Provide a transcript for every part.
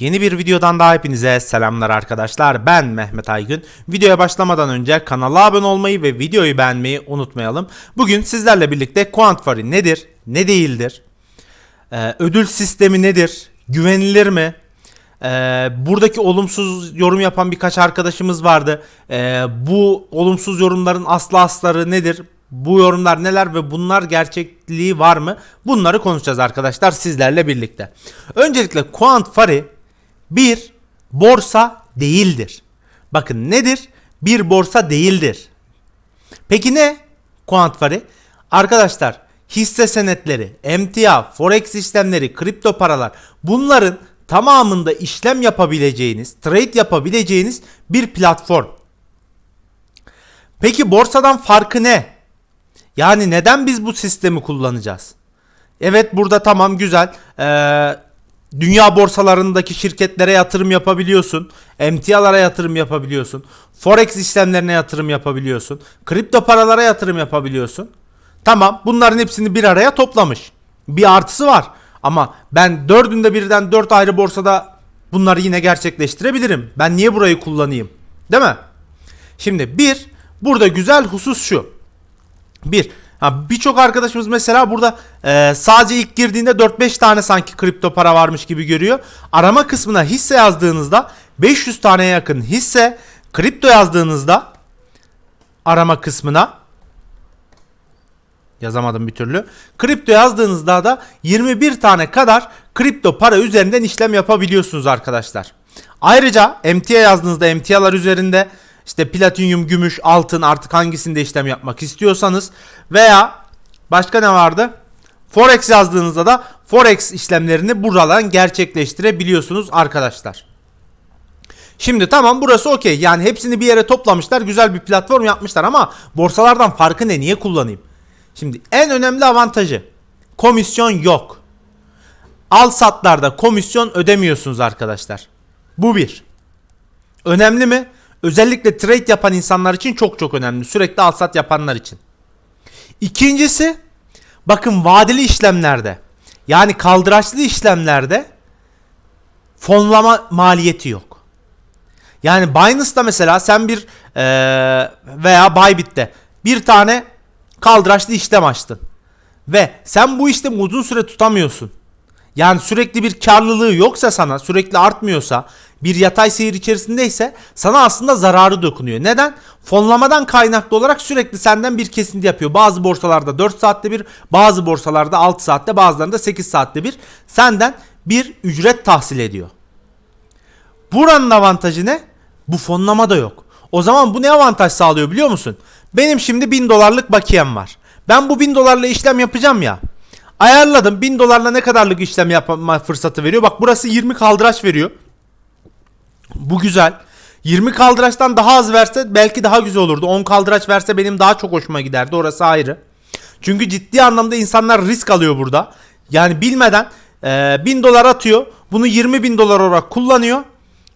Yeni bir videodan daha hepinize selamlar arkadaşlar. Ben Mehmet Aygün. Videoya başlamadan önce kanala abone olmayı ve videoyu beğenmeyi unutmayalım. Bugün sizlerle birlikte Quantfari nedir, ne değildir, ee, ödül sistemi nedir, güvenilir mi, ee, buradaki olumsuz yorum yapan birkaç arkadaşımız vardı. Ee, bu olumsuz yorumların aslı asları nedir? Bu yorumlar neler ve bunlar gerçekliği var mı? Bunları konuşacağız arkadaşlar sizlerle birlikte. Öncelikle Quantfari bir borsa değildir. Bakın nedir? Bir borsa değildir. Peki ne? Quantfari? Arkadaşlar hisse senetleri, emtia, forex işlemleri, kripto paralar bunların tamamında işlem yapabileceğiniz, trade yapabileceğiniz bir platform. Peki borsadan farkı ne? Yani neden biz bu sistemi kullanacağız? Evet burada tamam güzel. Ee, dünya borsalarındaki şirketlere yatırım yapabiliyorsun. Emtialara yatırım yapabiliyorsun. Forex işlemlerine yatırım yapabiliyorsun. Kripto paralara yatırım yapabiliyorsun. Tamam bunların hepsini bir araya toplamış. Bir artısı var. Ama ben dördünde birden dört ayrı borsada bunları yine gerçekleştirebilirim. Ben niye burayı kullanayım? Değil mi? Şimdi bir burada güzel husus şu. Bir birçok arkadaşımız mesela burada e, sadece ilk girdiğinde 4-5 tane sanki kripto para varmış gibi görüyor. Arama kısmına hisse yazdığınızda 500 taneye yakın hisse, kripto yazdığınızda arama kısmına yazamadım bir türlü. Kripto yazdığınızda da 21 tane kadar kripto para üzerinden işlem yapabiliyorsunuz arkadaşlar. Ayrıca MTA yazdığınızda emtialar üzerinde işte platinyum, gümüş, altın artık hangisinde işlem yapmak istiyorsanız veya başka ne vardı? Forex yazdığınızda da Forex işlemlerini buradan gerçekleştirebiliyorsunuz arkadaşlar. Şimdi tamam burası okey. Yani hepsini bir yere toplamışlar. Güzel bir platform yapmışlar ama borsalardan farkı ne? Niye kullanayım? Şimdi en önemli avantajı komisyon yok. Al satlarda komisyon ödemiyorsunuz arkadaşlar. Bu bir. Önemli mi? Özellikle trade yapan insanlar için çok çok önemli. Sürekli al sat yapanlar için. İkincisi bakın vadeli işlemlerde yani kaldıraçlı işlemlerde fonlama maliyeti yok. Yani Binance'da mesela sen bir ee, veya Bybit'te bir tane kaldıraçlı işlem açtın. Ve sen bu işlemi uzun süre tutamıyorsun. Yani sürekli bir karlılığı yoksa sana sürekli artmıyorsa bir yatay seyir içerisindeyse sana aslında zararı dokunuyor. Neden? Fonlamadan kaynaklı olarak sürekli senden bir kesinti yapıyor. Bazı borsalarda 4 saatte bir, bazı borsalarda 6 saatte, bazılarında 8 saatte bir senden bir ücret tahsil ediyor. Buranın avantajı ne? Bu fonlama da yok. O zaman bu ne avantaj sağlıyor biliyor musun? Benim şimdi 1000 dolarlık bakiyem var. Ben bu 1000 dolarla işlem yapacağım ya. Ayarladım 1000 dolarla ne kadarlık işlem yapma fırsatı veriyor. Bak burası 20 kaldıraç veriyor. Bu güzel. 20 kaldıraçtan daha az verse belki daha güzel olurdu. 10 kaldıraç verse benim daha çok hoşuma giderdi. Orası ayrı. Çünkü ciddi anlamda insanlar risk alıyor burada. Yani bilmeden e, 1000 dolar atıyor. Bunu 20 bin dolar olarak kullanıyor.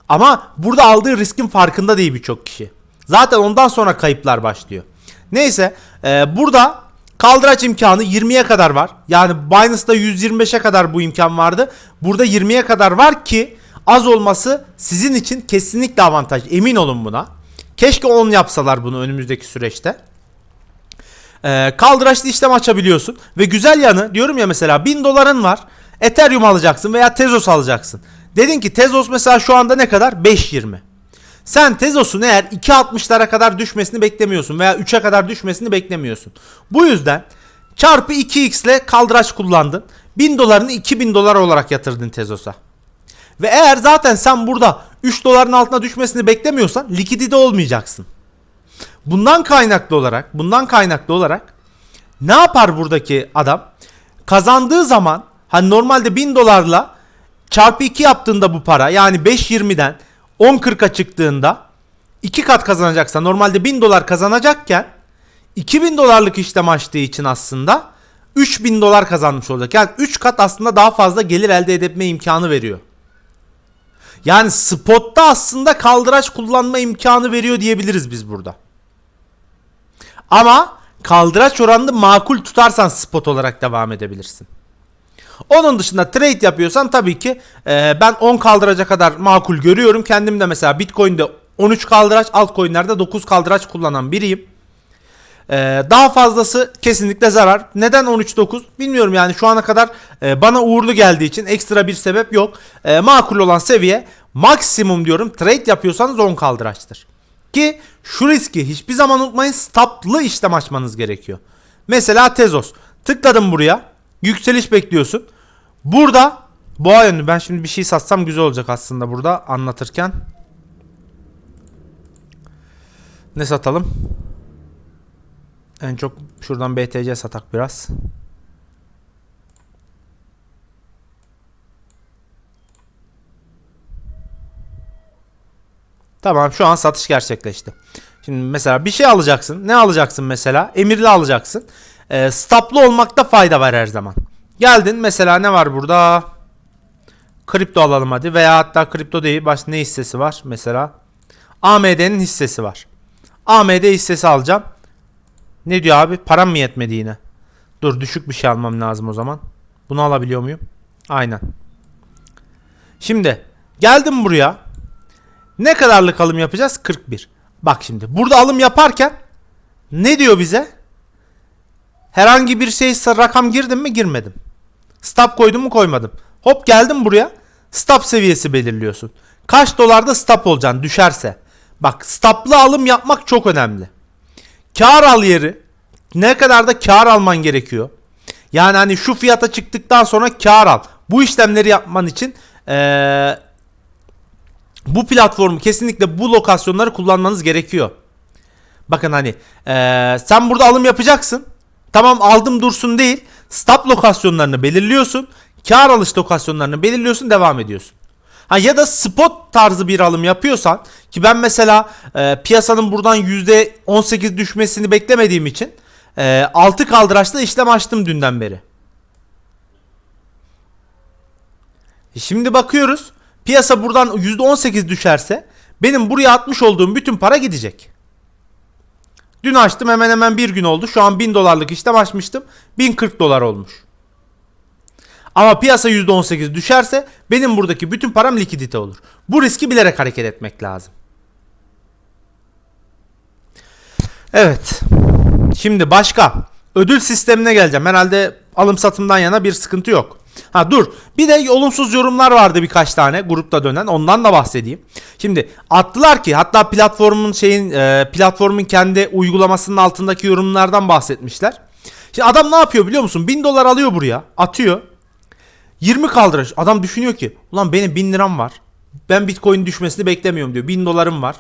Ama burada aldığı riskin farkında değil birçok kişi. Zaten ondan sonra kayıplar başlıyor. Neyse e, burada kaldıraç imkanı 20'ye kadar var. Yani Binance'da 125'e kadar bu imkan vardı. Burada 20'ye kadar var ki az olması sizin için kesinlikle avantaj. Emin olun buna. Keşke 10 yapsalar bunu önümüzdeki süreçte. Ee, kaldıraçlı işlem açabiliyorsun. Ve güzel yanı diyorum ya mesela 1000 doların var. Ethereum alacaksın veya Tezos alacaksın. Dedin ki Tezos mesela şu anda ne kadar? 5.20. Sen Tezos'un eğer 2.60'lara kadar düşmesini beklemiyorsun veya 3'e kadar düşmesini beklemiyorsun. Bu yüzden çarpı 2x ile kaldıraç kullandın. 1000 dolarını 2000 dolar olarak yatırdın Tezos'a. Ve eğer zaten sen burada 3 doların altına düşmesini beklemiyorsan likidite olmayacaksın. Bundan kaynaklı olarak, bundan kaynaklı olarak ne yapar buradaki adam? Kazandığı zaman hani normalde 1000 dolarla çarpı 2 yaptığında bu para yani 5.20'den 10.40'a çıktığında 2 kat kazanacaksa normalde 1000 dolar kazanacakken 2000 dolarlık işlem açtığı için aslında 3000 dolar kazanmış olacak. Yani 3 kat aslında daha fazla gelir elde edebilme imkanı veriyor. Yani spotta aslında kaldıraç kullanma imkanı veriyor diyebiliriz biz burada. Ama kaldıraç oranını makul tutarsan spot olarak devam edebilirsin. Onun dışında trade yapıyorsan tabii ki e, ben 10 kaldıraca kadar makul görüyorum. Kendim de mesela Bitcoin'de 13 kaldıraç, altcoin'lerde 9 kaldıraç kullanan biriyim. Ee, daha fazlası kesinlikle zarar. Neden 13.9 bilmiyorum yani şu ana kadar e, bana uğurlu geldiği için ekstra bir sebep yok. E, makul olan seviye maksimum diyorum trade yapıyorsanız 10 kaldıraçtır. Ki şu riski hiçbir zaman unutmayın stoplı işlem açmanız gerekiyor. Mesela Tezos tıkladım buraya yükseliş bekliyorsun. Burada boğa yönlü ben şimdi bir şey satsam güzel olacak aslında burada anlatırken. Ne satalım? En çok şuradan BTC satak biraz. Tamam şu an satış gerçekleşti. Şimdi mesela bir şey alacaksın. Ne alacaksın mesela? Emirli alacaksın. E, stoplu olmakta fayda var her zaman. Geldin mesela ne var burada? Kripto alalım hadi. Veya hatta kripto değil. Başka ne hissesi var? Mesela AMD'nin hissesi var. AMD hissesi alacağım. Ne diyor abi? Param mı yetmedi yine? Dur düşük bir şey almam lazım o zaman. Bunu alabiliyor muyum? Aynen. Şimdi geldim buraya. Ne kadarlık alım yapacağız? 41. Bak şimdi burada alım yaparken ne diyor bize? Herhangi bir şey rakam girdim mi girmedim. Stop koydum mu koymadım. Hop geldim buraya. Stop seviyesi belirliyorsun. Kaç dolarda stop olacaksın düşerse. Bak stoplu alım yapmak çok önemli. Kar al yeri. Ne kadar da kar alman gerekiyor. Yani hani şu fiyata çıktıktan sonra kar al. Bu işlemleri yapman için ee, bu platformu kesinlikle bu lokasyonları kullanmanız gerekiyor. Bakın hani ee, sen burada alım yapacaksın. Tamam aldım dursun değil. Stop lokasyonlarını belirliyorsun. Kar alış lokasyonlarını belirliyorsun devam ediyorsun. Ha ya da spot tarzı bir alım yapıyorsan ki ben mesela e, piyasanın buradan %18 düşmesini beklemediğim için e, 6 kaldıraçla işlem açtım dünden beri. E şimdi bakıyoruz piyasa buradan %18 düşerse benim buraya atmış olduğum bütün para gidecek. Dün açtım hemen hemen bir gün oldu. Şu an 1000 dolarlık işlem açmıştım. 1040 dolar olmuş. Ama piyasa %18 düşerse benim buradaki bütün param likidite olur. Bu riski bilerek hareket etmek lazım. Evet. Şimdi başka. Ödül sistemine geleceğim. Herhalde alım satımdan yana bir sıkıntı yok. Ha dur. Bir de olumsuz yorumlar vardı birkaç tane grupta dönen. Ondan da bahsedeyim. Şimdi attılar ki hatta platformun şeyin e, platformun kendi uygulamasının altındaki yorumlardan bahsetmişler. Şimdi adam ne yapıyor biliyor musun? 1000 dolar alıyor buraya. Atıyor. 20 kaldıraç. Adam düşünüyor ki ulan benim 1000 liram var. Ben bitcoin düşmesini beklemiyorum diyor. 1000 dolarım var.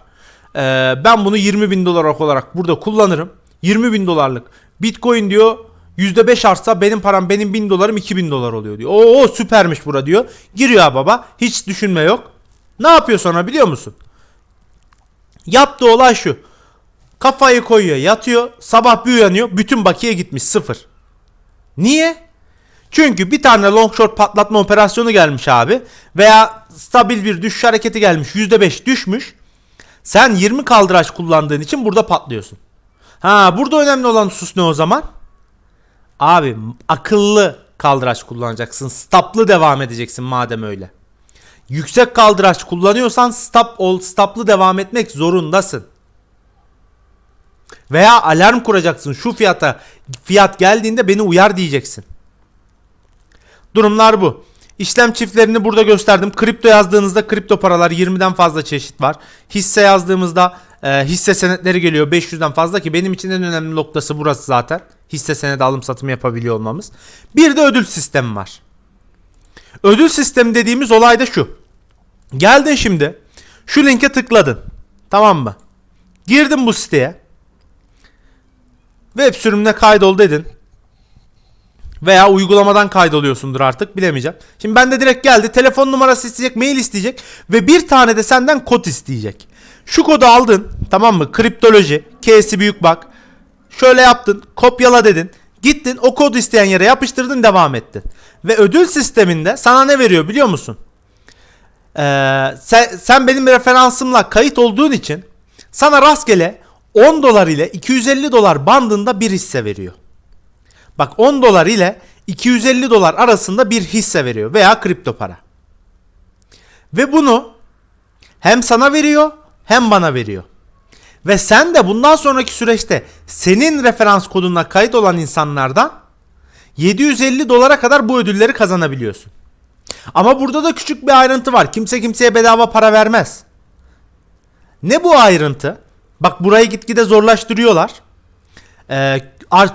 Ee, ben bunu 20 bin dolar olarak burada kullanırım. 20 bin dolarlık. Bitcoin diyor %5 artsa benim param benim 1000 dolarım 2000 dolar oluyor diyor. Oo süpermiş bura diyor. Giriyor baba. Hiç düşünme yok. Ne yapıyor sonra biliyor musun? Yaptığı olay şu. Kafayı koyuyor yatıyor. Sabah bir uyanıyor. Bütün bakiye gitmiş sıfır. Niye? Çünkü bir tane long short patlatma operasyonu gelmiş abi. Veya stabil bir düşüş hareketi gelmiş. %5 düşmüş. Sen 20 kaldıraç kullandığın için burada patlıyorsun. Ha burada önemli olan husus ne o zaman? Abi akıllı kaldıraç kullanacaksın. Stoplı devam edeceksin madem öyle. Yüksek kaldıraç kullanıyorsan stop ol, stoplı devam etmek zorundasın. Veya alarm kuracaksın. Şu fiyata fiyat geldiğinde beni uyar diyeceksin. Durumlar bu. İşlem çiftlerini burada gösterdim. Kripto yazdığınızda kripto paralar 20'den fazla çeşit var. Hisse yazdığımızda e, hisse senetleri geliyor 500'den fazla ki benim için en önemli noktası burası zaten. Hisse senedi alım satım yapabiliyor olmamız. Bir de ödül sistemi var. Ödül sistemi dediğimiz olay da şu. Geldin şimdi şu linke tıkladın. Tamam mı? Girdin bu siteye. Web sürümüne kaydol dedin. Veya uygulamadan kaydoluyorsundur artık bilemeyeceğim. Şimdi ben de direkt geldi telefon numarası isteyecek, mail isteyecek ve bir tane de senden kod isteyecek. Şu kodu aldın tamam mı? Kriptoloji, K'si büyük bak. Şöyle yaptın, kopyala dedin. Gittin o kodu isteyen yere yapıştırdın devam ettin. Ve ödül sisteminde sana ne veriyor biliyor musun? Ee, sen, sen benim referansımla kayıt olduğun için sana rastgele 10 dolar ile 250 dolar bandında bir hisse veriyor. Bak 10 dolar ile 250 dolar arasında bir hisse veriyor veya kripto para. Ve bunu hem sana veriyor hem bana veriyor. Ve sen de bundan sonraki süreçte senin referans koduna kayıt olan insanlardan 750 dolara kadar bu ödülleri kazanabiliyorsun. Ama burada da küçük bir ayrıntı var. Kimse kimseye bedava para vermez. Ne bu ayrıntı? Bak burayı gitgide zorlaştırıyorlar. Ee,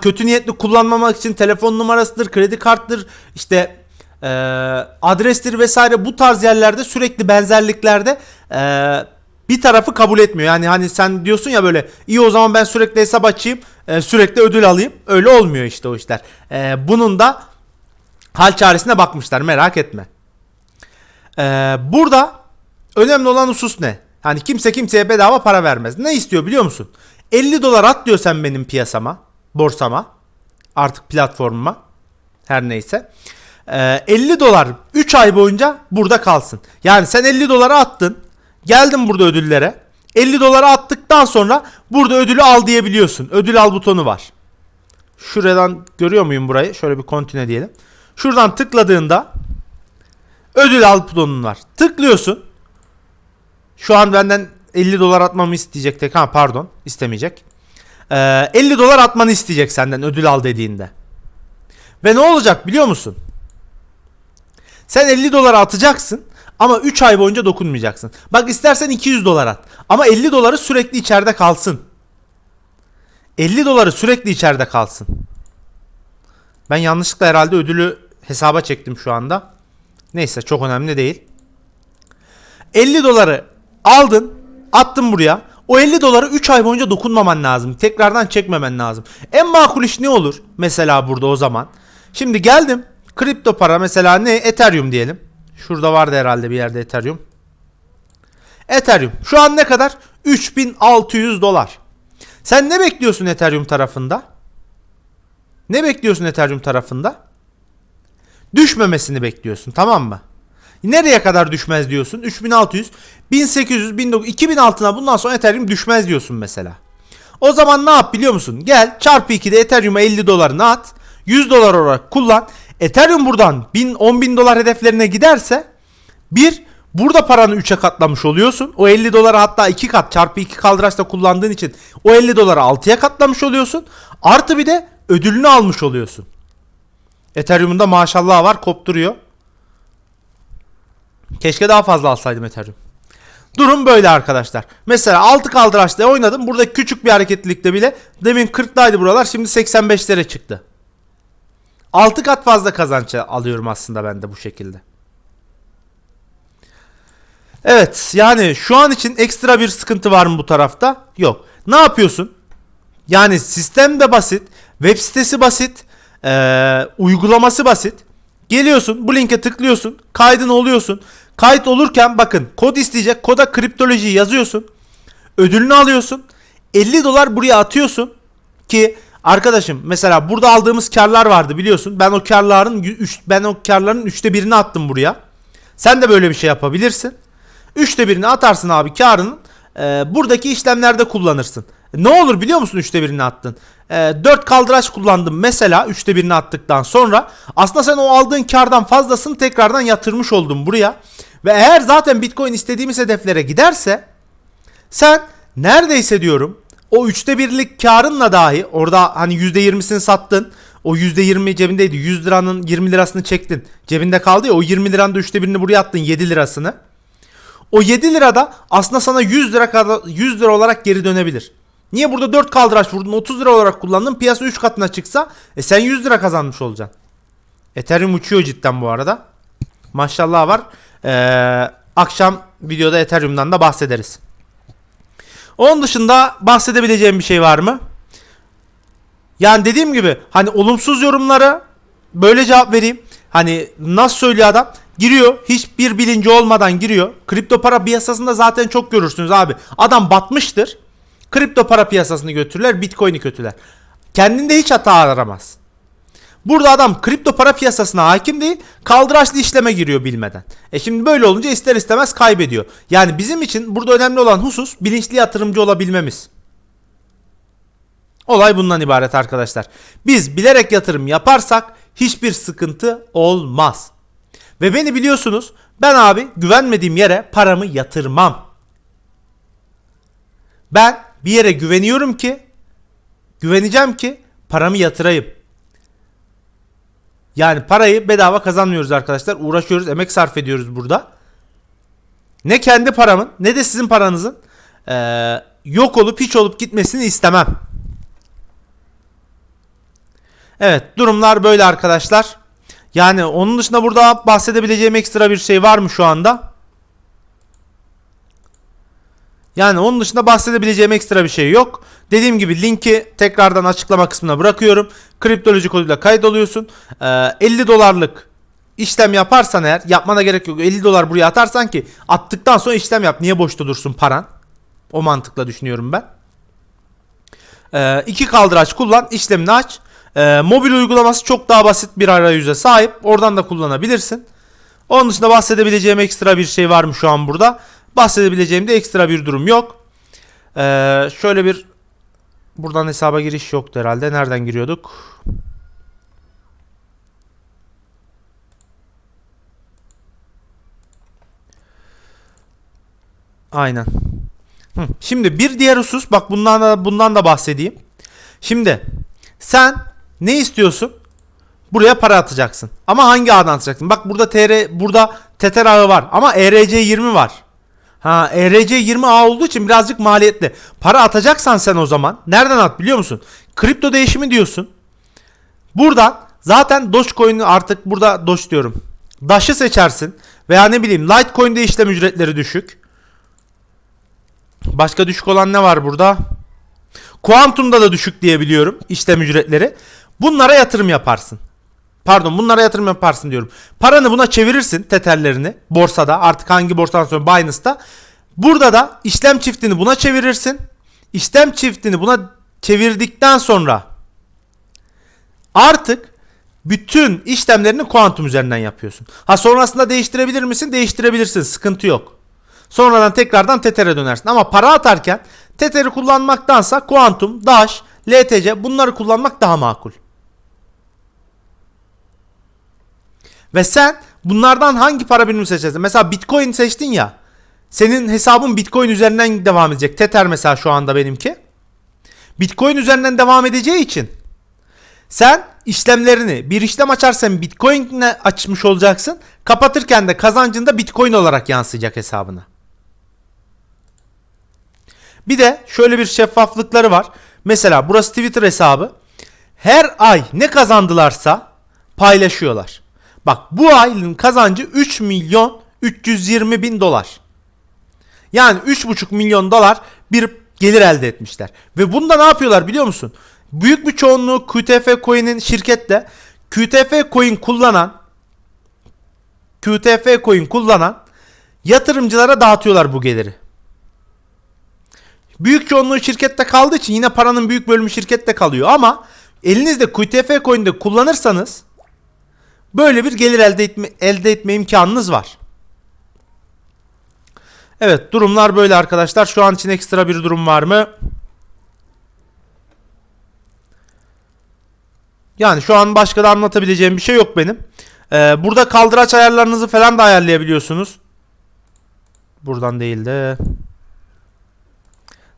kötü niyetli kullanmamak için telefon numarasıdır, kredi karttır, işte ee, adrestir vesaire bu tarz yerlerde sürekli benzerliklerde ee, bir tarafı kabul etmiyor. Yani hani sen diyorsun ya böyle iyi o zaman ben sürekli hesap açayım, ee, sürekli ödül alayım. Öyle olmuyor işte o işler. Ee, bunun da hal çaresine bakmışlar merak etme. Ee, burada önemli olan husus ne? Hani kimse kimseye bedava para vermez. Ne istiyor biliyor musun? 50 dolar at diyor sen benim piyasama, borsama, artık platformuma, her neyse. Ee, 50 dolar 3 ay boyunca burada kalsın. Yani sen 50 dolara attın, geldin burada ödüllere. 50 dolara attıktan sonra burada ödülü al diyebiliyorsun. Ödül al butonu var. Şuradan görüyor muyum burayı? Şöyle bir kontine diyelim. Şuradan tıkladığında ödül al butonun var. Tıklıyorsun. Şu an benden 50 dolar atmamı isteyecek tek. Ha pardon istemeyecek. Ee, 50 dolar atmanı isteyecek senden ödül al dediğinde. Ve ne olacak biliyor musun? Sen 50 dolar atacaksın ama 3 ay boyunca dokunmayacaksın. Bak istersen 200 dolar at. Ama 50 doları sürekli içeride kalsın. 50 doları sürekli içeride kalsın. Ben yanlışlıkla herhalde ödülü hesaba çektim şu anda. Neyse çok önemli değil. 50 doları aldın, attın buraya. O 50 doları 3 ay boyunca dokunmaman lazım. Tekrardan çekmemen lazım. En makul iş ne olur? Mesela burada o zaman. Şimdi geldim. Kripto para mesela ne? Ethereum diyelim. Şurada vardı herhalde bir yerde Ethereum. Ethereum. Şu an ne kadar? 3600 dolar. Sen ne bekliyorsun Ethereum tarafında? Ne bekliyorsun Ethereum tarafında? Düşmemesini bekliyorsun tamam mı? Nereye kadar düşmez diyorsun? 3600, 1800, 1900, 2000 altına bundan sonra Ethereum düşmez diyorsun mesela. O zaman ne yap biliyor musun? Gel çarpı 2'de Ethereum'a 50 dolarını at. 100 dolar olarak kullan. Ethereum buradan 1000, 10 bin dolar hedeflerine giderse bir burada paranı 3'e katlamış oluyorsun. O 50 doları hatta 2 kat çarpı 2 kaldıraçla kullandığın için o 50 doları 6'ya katlamış oluyorsun. Artı bir de ödülünü almış oluyorsun. Ethereum'un da maşallah var kopturuyor. Keşke daha fazla alsaydım Ethereum. Durum böyle arkadaşlar. Mesela 6 kaldıraçla oynadım. Burada küçük bir hareketlilikte bile demin 40'daydı buralar şimdi 85'lere çıktı. 6 kat fazla kazanç alıyorum aslında ben de bu şekilde. Evet yani şu an için ekstra bir sıkıntı var mı bu tarafta? Yok. Ne yapıyorsun? Yani sistem de basit. Web sitesi basit. ee, uygulaması basit. Geliyorsun bu linke tıklıyorsun. Kaydın oluyorsun. Kayıt olurken bakın kod isteyecek. Koda kriptoloji yazıyorsun. Ödülünü alıyorsun. 50 dolar buraya atıyorsun. Ki arkadaşım mesela burada aldığımız karlar vardı biliyorsun. Ben o karların üç- ben o karların üçte birini attım buraya. Sen de böyle bir şey yapabilirsin. Üçte birini atarsın abi karının. e, buradaki işlemlerde kullanırsın. Ne olur biliyor musun üçte birini attın? E, 4 kaldıraç kullandım mesela üçte birini attıktan sonra. Aslında sen o aldığın kardan fazlasını tekrardan yatırmış oldun buraya. Ve eğer zaten Bitcoin istediğimiz hedeflere giderse sen neredeyse diyorum o üçte birlik karınla dahi orada hani yüzde yirmisini sattın. O yüzde yirmi cebindeydi. 100 liranın 20 lirasını çektin. Cebinde kaldı ya o 20 liranın da üçte birini buraya attın 7 lirasını. O 7 lirada aslında sana 100 lira kadar 100 lira olarak geri dönebilir. Niye burada 4 kaldıraç vurdun 30 lira olarak kullandın piyasa 3 katına çıksa e sen 100 lira kazanmış olacaksın. Ethereum uçuyor cidden bu arada. Maşallah var. Ee, akşam videoda Ethereum'dan da bahsederiz. Onun dışında bahsedebileceğim bir şey var mı? Yani dediğim gibi hani olumsuz yorumlara böyle cevap vereyim. Hani nasıl söylüyor adam? Giriyor hiçbir bilinci olmadan giriyor. Kripto para piyasasında zaten çok görürsünüz abi. Adam batmıştır. Kripto para piyasasını götürürler, Bitcoin'i kötüler. Kendinde hiç hata aramaz. Burada adam kripto para piyasasına hakim değil, kaldıraçlı işleme giriyor bilmeden. E şimdi böyle olunca ister istemez kaybediyor. Yani bizim için burada önemli olan husus bilinçli yatırımcı olabilmemiz. Olay bundan ibaret arkadaşlar. Biz bilerek yatırım yaparsak hiçbir sıkıntı olmaz. Ve beni biliyorsunuz ben abi güvenmediğim yere paramı yatırmam. Ben bir yere güveniyorum ki güveneceğim ki paramı yatırayım. Yani parayı bedava kazanmıyoruz arkadaşlar. Uğraşıyoruz, emek sarf ediyoruz burada. Ne kendi paramın ne de sizin paranızın eee, yok olup hiç olup gitmesini istemem. Evet durumlar böyle arkadaşlar. Yani onun dışında burada bahsedebileceğim ekstra bir şey var mı şu anda? Yani onun dışında bahsedebileceğim ekstra bir şey yok. Dediğim gibi linki tekrardan açıklama kısmına bırakıyorum. Kriptoloji koduyla kaydoluyorsun. Ee, 50 dolarlık işlem yaparsan eğer yapmana gerek yok. 50 dolar buraya atarsan ki attıktan sonra işlem yap. Niye boşta dursun paran? O mantıkla düşünüyorum ben. Ee, iki kaldıraç kullan, işlemini aç. Ee, mobil uygulaması çok daha basit bir arayüze sahip. Oradan da kullanabilirsin. Onun dışında bahsedebileceğim ekstra bir şey var mı şu an burada? Bahsedebileceğim de ekstra bir durum yok. Ee, şöyle bir buradan hesaba giriş yoktu herhalde. Nereden giriyorduk? Aynen. Hı, Şimdi bir diğer husus bak bundan da bundan da bahsedeyim. Şimdi sen ne istiyorsun? Buraya para atacaksın. Ama hangi ağdan atacaksın? Bak burada TR burada Tether ağı var ama E ERC20 var. Ha E ERC20 ağ olduğu için birazcık maliyetli. Para atacaksan sen o zaman nereden at biliyor musun? Kripto değişimi diyorsun. Buradan zaten Dogecoin'i artık burada Doge diyorum. Dash'ı seçersin veya ne bileyim Litecoin'de işlem ücretleri düşük. Başka düşük olan ne var burada? Kuantum'da da düşük diye biliyorum işlem ücretleri. Bunlara yatırım yaparsın. Pardon bunlara yatırım yaparsın diyorum. Paranı buna çevirirsin tetherlerini borsada artık hangi borsadan sonra Binance'da. Burada da işlem çiftini buna çevirirsin. İşlem çiftini buna çevirdikten sonra artık bütün işlemlerini kuantum üzerinden yapıyorsun. Ha sonrasında değiştirebilir misin? Değiştirebilirsin. Sıkıntı yok. Sonradan tekrardan Tether'e dönersin. Ama para atarken Tether'i kullanmaktansa Quantum, Dash, LTC bunları kullanmak daha makul. Ve sen bunlardan hangi para birimi seçersin? Mesela Bitcoin seçtin ya. Senin hesabın Bitcoin üzerinden devam edecek. Tether mesela şu anda benimki. Bitcoin üzerinden devam edeceği için sen işlemlerini bir işlem açarsan Bitcoin'le açmış olacaksın. Kapatırken de kazancında Bitcoin olarak yansıyacak hesabına. Bir de şöyle bir şeffaflıkları var. Mesela burası Twitter hesabı. Her ay ne kazandılarsa paylaşıyorlar. Bak bu ayın kazancı 3 milyon 320 bin dolar. Yani 3,5 milyon dolar bir gelir elde etmişler. Ve bunda ne yapıyorlar biliyor musun? Büyük bir çoğunluğu QTF Coin'in şirketle QTF Coin kullanan QTF Coin kullanan yatırımcılara dağıtıyorlar bu geliri. Büyük çoğunluğu şirkette kaldığı için yine paranın büyük bölümü şirkette kalıyor ama elinizde QTF Coin'de kullanırsanız böyle bir gelir elde etme, elde etme imkanınız var. Evet durumlar böyle arkadaşlar. Şu an için ekstra bir durum var mı? Yani şu an başka da anlatabileceğim bir şey yok benim. Ee, burada kaldıraç ayarlarınızı falan da ayarlayabiliyorsunuz. Buradan değil de.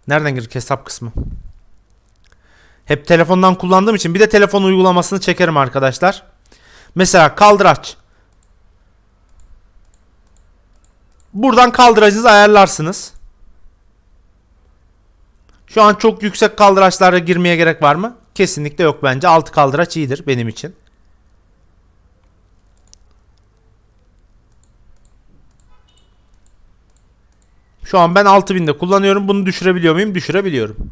Nereden girir hesap kısmı? Hep telefondan kullandığım için bir de telefon uygulamasını çekerim arkadaşlar. Mesela kaldıraç. Buradan kaldıracınızı ayarlarsınız. Şu an çok yüksek kaldıraçlara girmeye gerek var mı? Kesinlikle yok bence. Altı kaldıraç iyidir benim için. Şu an ben 6000'de kullanıyorum. Bunu düşürebiliyor muyum? Düşürebiliyorum.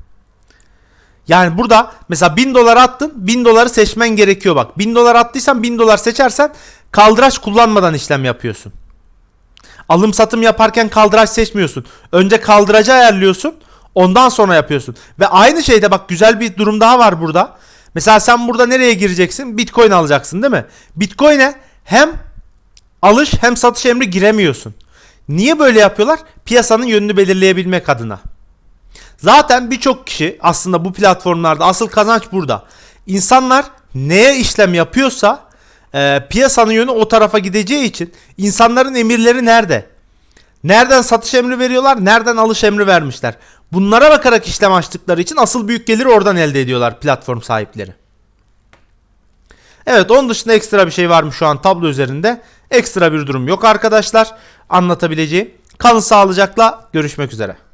Yani burada mesela 1000 dolar attın 1000 doları seçmen gerekiyor bak. 1000 dolar attıysan 1000 dolar seçersen kaldıraç kullanmadan işlem yapıyorsun. Alım satım yaparken kaldıraç seçmiyorsun. Önce kaldıracı ayarlıyorsun. Ondan sonra yapıyorsun. Ve aynı şeyde bak güzel bir durum daha var burada. Mesela sen burada nereye gireceksin? Bitcoin alacaksın değil mi? Bitcoin'e hem alış hem satış emri giremiyorsun. Niye böyle yapıyorlar? Piyasanın yönünü belirleyebilmek adına. Zaten birçok kişi aslında bu platformlarda asıl kazanç burada. İnsanlar neye işlem yapıyorsa e, piyasanın yönü o tarafa gideceği için insanların emirleri nerede? Nereden satış emri veriyorlar? Nereden alış emri vermişler? Bunlara bakarak işlem açtıkları için asıl büyük geliri oradan elde ediyorlar platform sahipleri. Evet onun dışında ekstra bir şey var mı şu an tablo üzerinde? Ekstra bir durum yok arkadaşlar. Anlatabileceğim. Kalın sağlıcakla görüşmek üzere.